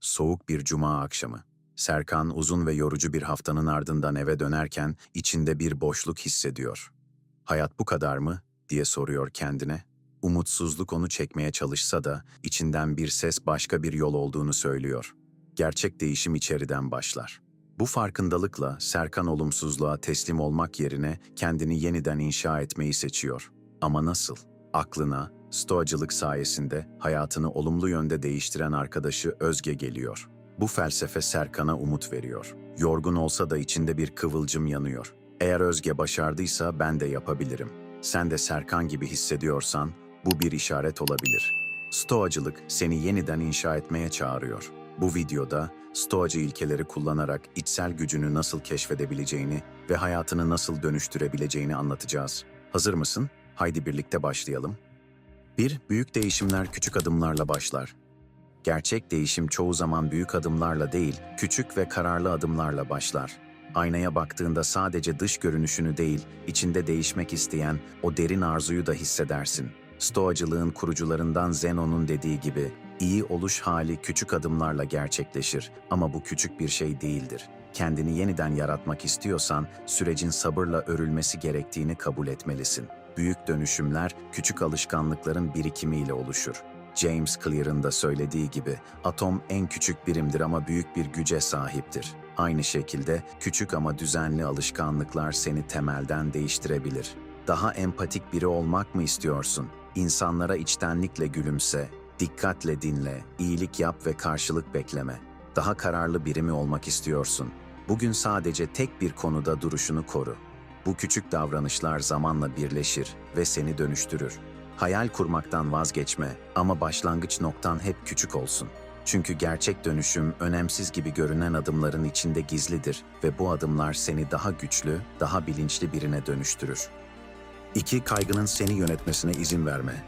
Soğuk bir cuma akşamı. Serkan uzun ve yorucu bir haftanın ardından eve dönerken içinde bir boşluk hissediyor. Hayat bu kadar mı? diye soruyor kendine. Umutsuzluk onu çekmeye çalışsa da içinden bir ses başka bir yol olduğunu söylüyor. Gerçek değişim içeriden başlar. Bu farkındalıkla Serkan olumsuzluğa teslim olmak yerine kendini yeniden inşa etmeyi seçiyor. Ama nasıl? Aklına, stoacılık sayesinde hayatını olumlu yönde değiştiren arkadaşı Özge geliyor. Bu felsefe Serkan'a umut veriyor. Yorgun olsa da içinde bir kıvılcım yanıyor. Eğer Özge başardıysa ben de yapabilirim. Sen de Serkan gibi hissediyorsan bu bir işaret olabilir. Stoacılık seni yeniden inşa etmeye çağırıyor. Bu videoda Stoacı ilkeleri kullanarak içsel gücünü nasıl keşfedebileceğini ve hayatını nasıl dönüştürebileceğini anlatacağız. Hazır mısın? Haydi birlikte başlayalım. 1. Büyük değişimler küçük adımlarla başlar. Gerçek değişim çoğu zaman büyük adımlarla değil, küçük ve kararlı adımlarla başlar. Aynaya baktığında sadece dış görünüşünü değil, içinde değişmek isteyen o derin arzuyu da hissedersin. Stoacılığın kurucularından Zenon'un dediği gibi, iyi oluş hali küçük adımlarla gerçekleşir ama bu küçük bir şey değildir. Kendini yeniden yaratmak istiyorsan, sürecin sabırla örülmesi gerektiğini kabul etmelisin. Büyük dönüşümler küçük alışkanlıkların birikimiyle oluşur. James Clear'ın da söylediği gibi, atom en küçük birimdir ama büyük bir güce sahiptir. Aynı şekilde küçük ama düzenli alışkanlıklar seni temelden değiştirebilir. Daha empatik biri olmak mı istiyorsun? İnsanlara içtenlikle gülümse, dikkatle dinle, iyilik yap ve karşılık bekleme. Daha kararlı biri mi olmak istiyorsun? Bugün sadece tek bir konuda duruşunu koru. Bu küçük davranışlar zamanla birleşir ve seni dönüştürür. Hayal kurmaktan vazgeçme ama başlangıç noktan hep küçük olsun. Çünkü gerçek dönüşüm önemsiz gibi görünen adımların içinde gizlidir ve bu adımlar seni daha güçlü, daha bilinçli birine dönüştürür. 2. Kaygının seni yönetmesine izin verme.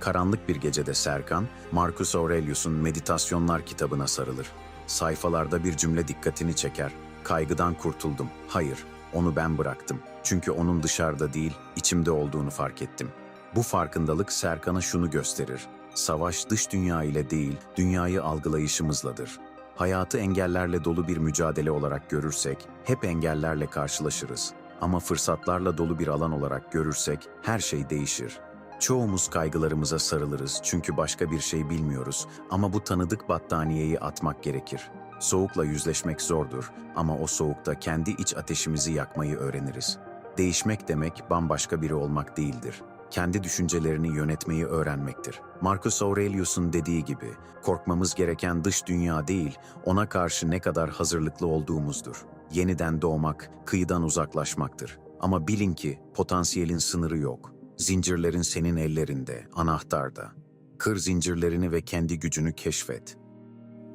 Karanlık bir gecede Serkan, Marcus Aurelius'un Meditasyonlar kitabına sarılır. Sayfalarda bir cümle dikkatini çeker. Kaygıdan kurtuldum. Hayır, onu ben bıraktım. Çünkü onun dışarıda değil, içimde olduğunu fark ettim. Bu farkındalık Serkan'a şunu gösterir. Savaş dış dünya ile değil, dünyayı algılayışımızladır. Hayatı engellerle dolu bir mücadele olarak görürsek, hep engellerle karşılaşırız. Ama fırsatlarla dolu bir alan olarak görürsek, her şey değişir. Çoğumuz kaygılarımıza sarılırız çünkü başka bir şey bilmiyoruz ama bu tanıdık battaniyeyi atmak gerekir. Soğukla yüzleşmek zordur ama o soğukta kendi iç ateşimizi yakmayı öğreniriz. Değişmek demek bambaşka biri olmak değildir. Kendi düşüncelerini yönetmeyi öğrenmektir. Marcus Aurelius'un dediği gibi, korkmamız gereken dış dünya değil, ona karşı ne kadar hazırlıklı olduğumuzdur. Yeniden doğmak, kıyıdan uzaklaşmaktır. Ama bilin ki potansiyelin sınırı yok. Zincirlerin senin ellerinde, anahtarda. Kır zincirlerini ve kendi gücünü keşfet.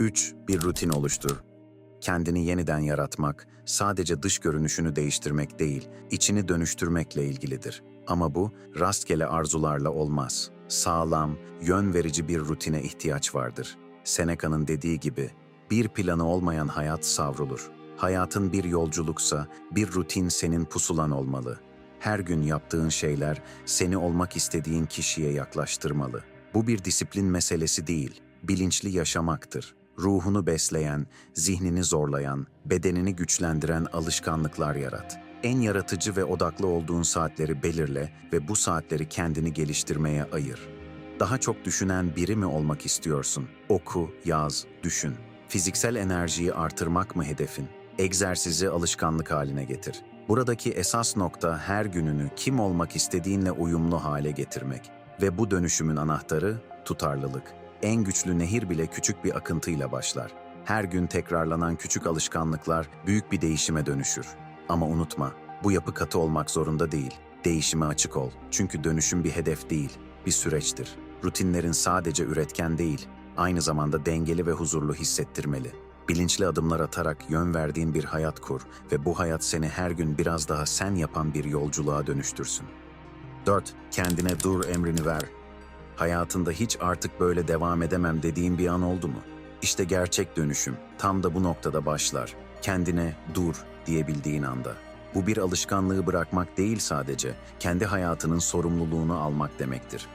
3. Bir rutin oluştur. Kendini yeniden yaratmak, sadece dış görünüşünü değiştirmek değil, içini dönüştürmekle ilgilidir. Ama bu, rastgele arzularla olmaz. Sağlam, yön verici bir rutine ihtiyaç vardır. Seneca'nın dediği gibi, bir planı olmayan hayat savrulur. Hayatın bir yolculuksa, bir rutin senin pusulan olmalı. Her gün yaptığın şeyler seni olmak istediğin kişiye yaklaştırmalı. Bu bir disiplin meselesi değil, bilinçli yaşamaktır. Ruhunu besleyen, zihnini zorlayan, bedenini güçlendiren alışkanlıklar yarat. En yaratıcı ve odaklı olduğun saatleri belirle ve bu saatleri kendini geliştirmeye ayır. Daha çok düşünen biri mi olmak istiyorsun? Oku, yaz, düşün. Fiziksel enerjiyi artırmak mı hedefin? Egzersizi alışkanlık haline getir. Buradaki esas nokta her gününü kim olmak istediğinle uyumlu hale getirmek. Ve bu dönüşümün anahtarı tutarlılık. En güçlü nehir bile küçük bir akıntıyla başlar. Her gün tekrarlanan küçük alışkanlıklar büyük bir değişime dönüşür. Ama unutma, bu yapı katı olmak zorunda değil. Değişime açık ol. Çünkü dönüşüm bir hedef değil, bir süreçtir. Rutinlerin sadece üretken değil, aynı zamanda dengeli ve huzurlu hissettirmeli. Bilinçli adımlar atarak yön verdiğin bir hayat kur ve bu hayat seni her gün biraz daha sen yapan bir yolculuğa dönüştürsün. 4. Kendine dur emrini ver. Hayatında hiç artık böyle devam edemem dediğin bir an oldu mu? İşte gerçek dönüşüm tam da bu noktada başlar. Kendine dur diyebildiğin anda. Bu bir alışkanlığı bırakmak değil sadece, kendi hayatının sorumluluğunu almak demektir.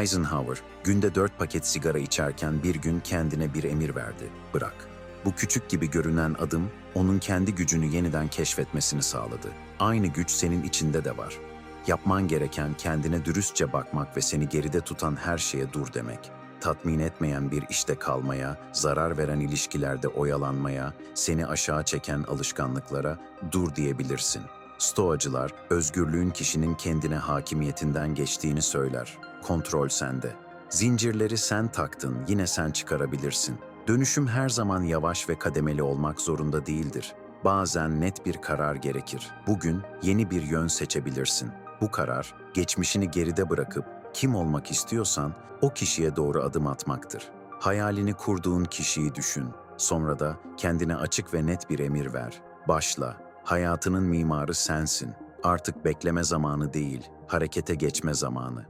Eisenhower, günde dört paket sigara içerken bir gün kendine bir emir verdi. Bırak. Bu küçük gibi görünen adım, onun kendi gücünü yeniden keşfetmesini sağladı. Aynı güç senin içinde de var. Yapman gereken kendine dürüstçe bakmak ve seni geride tutan her şeye dur demek. Tatmin etmeyen bir işte kalmaya, zarar veren ilişkilerde oyalanmaya, seni aşağı çeken alışkanlıklara dur diyebilirsin. Stoacılar, özgürlüğün kişinin kendine hakimiyetinden geçtiğini söyler. Kontrol sende. Zincirleri sen taktın, yine sen çıkarabilirsin. Dönüşüm her zaman yavaş ve kademeli olmak zorunda değildir. Bazen net bir karar gerekir. Bugün yeni bir yön seçebilirsin. Bu karar, geçmişini geride bırakıp kim olmak istiyorsan o kişiye doğru adım atmaktır. Hayalini kurduğun kişiyi düşün. Sonra da kendine açık ve net bir emir ver. Başla. Hayatının mimarı sensin. Artık bekleme zamanı değil, harekete geçme zamanı.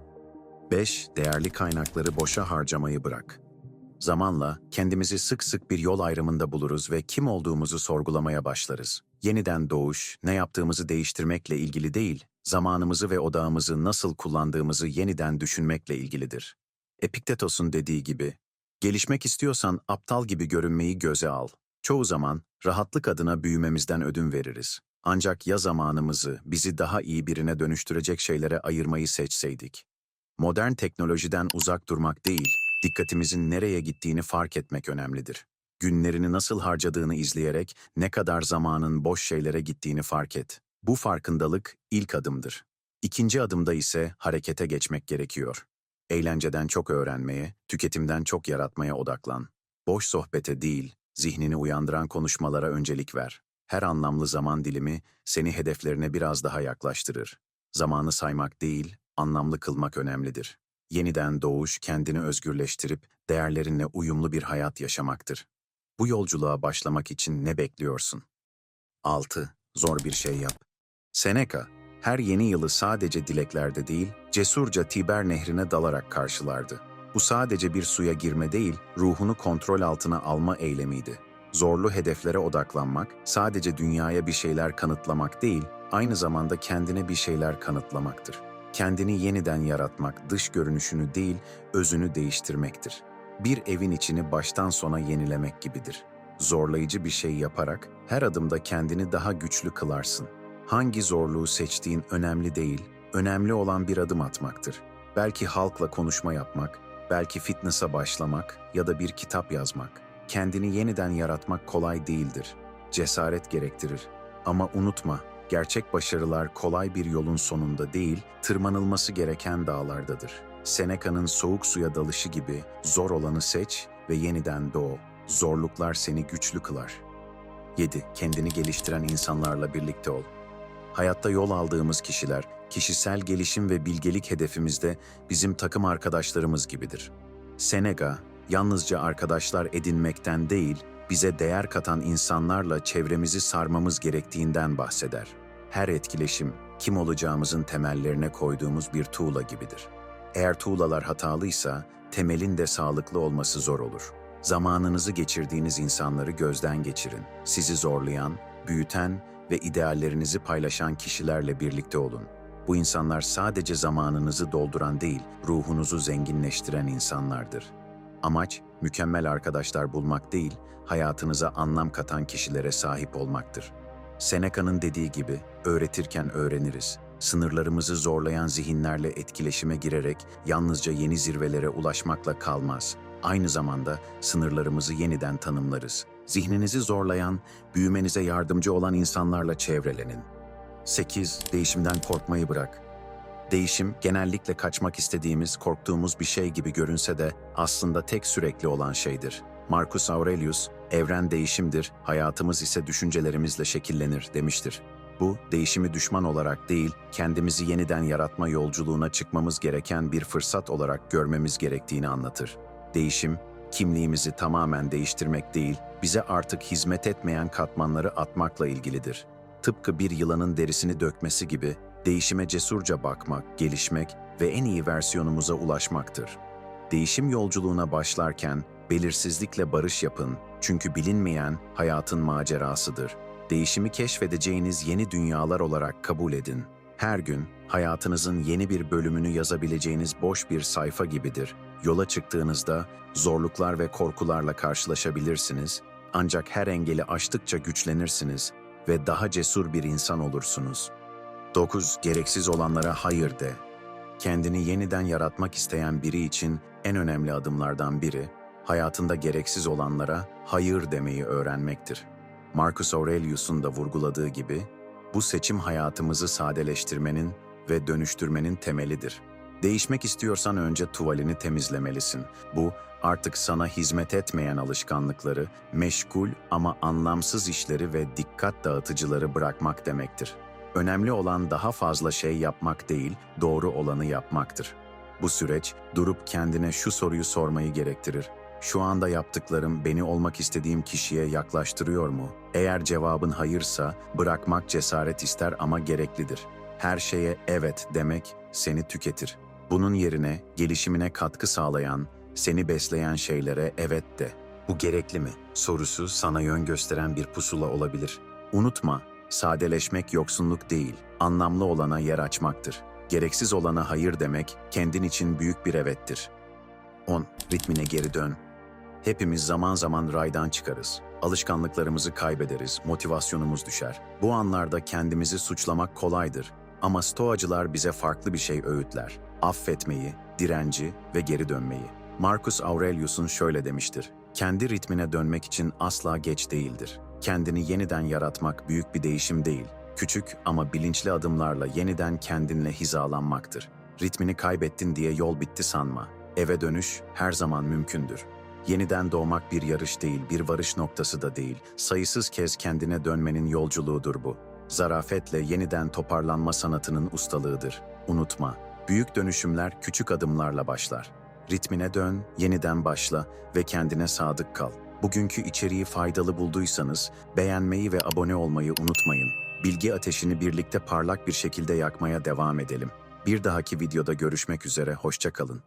5. Değerli kaynakları boşa harcamayı bırak. Zamanla kendimizi sık sık bir yol ayrımında buluruz ve kim olduğumuzu sorgulamaya başlarız. Yeniden doğuş, ne yaptığımızı değiştirmekle ilgili değil, zamanımızı ve odağımızı nasıl kullandığımızı yeniden düşünmekle ilgilidir. Epiktetos'un dediği gibi, gelişmek istiyorsan aptal gibi görünmeyi göze al. Çoğu zaman rahatlık adına büyümemizden ödün veririz. Ancak ya zamanımızı bizi daha iyi birine dönüştürecek şeylere ayırmayı seçseydik? Modern teknolojiden uzak durmak değil, dikkatimizin nereye gittiğini fark etmek önemlidir. Günlerini nasıl harcadığını izleyerek ne kadar zamanın boş şeylere gittiğini fark et. Bu farkındalık ilk adımdır. İkinci adımda ise harekete geçmek gerekiyor. Eğlenceden çok öğrenmeye, tüketimden çok yaratmaya odaklan. Boş sohbete değil, zihnini uyandıran konuşmalara öncelik ver. Her anlamlı zaman dilimi seni hedeflerine biraz daha yaklaştırır. Zamanı saymak değil, anlamlı kılmak önemlidir. Yeniden doğuş kendini özgürleştirip değerlerinle uyumlu bir hayat yaşamaktır. Bu yolculuğa başlamak için ne bekliyorsun? 6. Zor bir şey yap. Seneca, her yeni yılı sadece dileklerde değil, cesurca Tiber nehrine dalarak karşılardı. Bu sadece bir suya girme değil, ruhunu kontrol altına alma eylemiydi. Zorlu hedeflere odaklanmak, sadece dünyaya bir şeyler kanıtlamak değil, aynı zamanda kendine bir şeyler kanıtlamaktır. Kendini yeniden yaratmak, dış görünüşünü değil, özünü değiştirmektir. Bir evin içini baştan sona yenilemek gibidir. Zorlayıcı bir şey yaparak her adımda kendini daha güçlü kılarsın. Hangi zorluğu seçtiğin önemli değil, önemli olan bir adım atmaktır. Belki halkla konuşma yapmak, belki fitness'a başlamak ya da bir kitap yazmak. Kendini yeniden yaratmak kolay değildir. Cesaret gerektirir. Ama unutma, gerçek başarılar kolay bir yolun sonunda değil, tırmanılması gereken dağlardadır. Seneca'nın soğuk suya dalışı gibi zor olanı seç ve yeniden doğ. Zorluklar seni güçlü kılar. 7. Kendini geliştiren insanlarla birlikte ol. Hayatta yol aldığımız kişiler, kişisel gelişim ve bilgelik hedefimizde bizim takım arkadaşlarımız gibidir. Seneca, yalnızca arkadaşlar edinmekten değil, bize değer katan insanlarla çevremizi sarmamız gerektiğinden bahseder. Her etkileşim, kim olacağımızın temellerine koyduğumuz bir tuğla gibidir. Eğer tuğlalar hatalıysa, temelin de sağlıklı olması zor olur. Zamanınızı geçirdiğiniz insanları gözden geçirin. Sizi zorlayan, büyüten ve ideallerinizi paylaşan kişilerle birlikte olun. Bu insanlar sadece zamanınızı dolduran değil, ruhunuzu zenginleştiren insanlardır. Amaç, mükemmel arkadaşlar bulmak değil, hayatınıza anlam katan kişilere sahip olmaktır. Seneca'nın dediği gibi, öğretirken öğreniriz. Sınırlarımızı zorlayan zihinlerle etkileşime girerek yalnızca yeni zirvelere ulaşmakla kalmaz. Aynı zamanda sınırlarımızı yeniden tanımlarız. Zihninizi zorlayan, büyümenize yardımcı olan insanlarla çevrelenin. 8. Değişimden korkmayı bırak. Değişim, genellikle kaçmak istediğimiz, korktuğumuz bir şey gibi görünse de aslında tek sürekli olan şeydir. Marcus Aurelius, evren değişimdir, hayatımız ise düşüncelerimizle şekillenir demiştir. Bu, değişimi düşman olarak değil, kendimizi yeniden yaratma yolculuğuna çıkmamız gereken bir fırsat olarak görmemiz gerektiğini anlatır. Değişim, kimliğimizi tamamen değiştirmek değil, bize artık hizmet etmeyen katmanları atmakla ilgilidir. Tıpkı bir yılanın derisini dökmesi gibi, değişime cesurca bakmak, gelişmek ve en iyi versiyonumuza ulaşmaktır. Değişim yolculuğuna başlarken belirsizlikle barış yapın çünkü bilinmeyen hayatın macerasıdır. Değişimi keşfedeceğiniz yeni dünyalar olarak kabul edin. Her gün hayatınızın yeni bir bölümünü yazabileceğiniz boş bir sayfa gibidir. Yola çıktığınızda zorluklar ve korkularla karşılaşabilirsiniz ancak her engeli aştıkça güçlenirsiniz ve daha cesur bir insan olursunuz. 9. Gereksiz olanlara hayır de. Kendini yeniden yaratmak isteyen biri için en önemli adımlardan biri, hayatında gereksiz olanlara hayır demeyi öğrenmektir. Marcus Aurelius'un da vurguladığı gibi, bu seçim hayatımızı sadeleştirmenin ve dönüştürmenin temelidir. Değişmek istiyorsan önce tuvalini temizlemelisin. Bu, artık sana hizmet etmeyen alışkanlıkları, meşgul ama anlamsız işleri ve dikkat dağıtıcıları bırakmak demektir. Önemli olan daha fazla şey yapmak değil, doğru olanı yapmaktır. Bu süreç durup kendine şu soruyu sormayı gerektirir. Şu anda yaptıklarım beni olmak istediğim kişiye yaklaştırıyor mu? Eğer cevabın hayırsa bırakmak cesaret ister ama gereklidir. Her şeye evet demek seni tüketir. Bunun yerine gelişimine katkı sağlayan, seni besleyen şeylere evet de. Bu gerekli mi? Sorusu sana yön gösteren bir pusula olabilir. Unutma, sadeleşmek yoksunluk değil, anlamlı olana yer açmaktır. Gereksiz olana hayır demek, kendin için büyük bir evettir. 10. Ritmine geri dön. Hepimiz zaman zaman raydan çıkarız. Alışkanlıklarımızı kaybederiz, motivasyonumuz düşer. Bu anlarda kendimizi suçlamak kolaydır. Ama stoacılar bize farklı bir şey öğütler. Affetmeyi, direnci ve geri dönmeyi. Marcus Aurelius'un şöyle demiştir. Kendi ritmine dönmek için asla geç değildir. Kendini yeniden yaratmak büyük bir değişim değil. Küçük ama bilinçli adımlarla yeniden kendinle hizalanmaktır. Ritmini kaybettin diye yol bitti sanma. Eve dönüş her zaman mümkündür. Yeniden doğmak bir yarış değil, bir varış noktası da değil. Sayısız kez kendine dönmenin yolculuğudur bu. Zarafetle yeniden toparlanma sanatının ustalığıdır. Unutma, büyük dönüşümler küçük adımlarla başlar. Ritmine dön, yeniden başla ve kendine sadık kal. Bugünkü içeriği faydalı bulduysanız beğenmeyi ve abone olmayı unutmayın. Bilgi ateşini birlikte parlak bir şekilde yakmaya devam edelim. Bir dahaki videoda görüşmek üzere, hoşça kalın.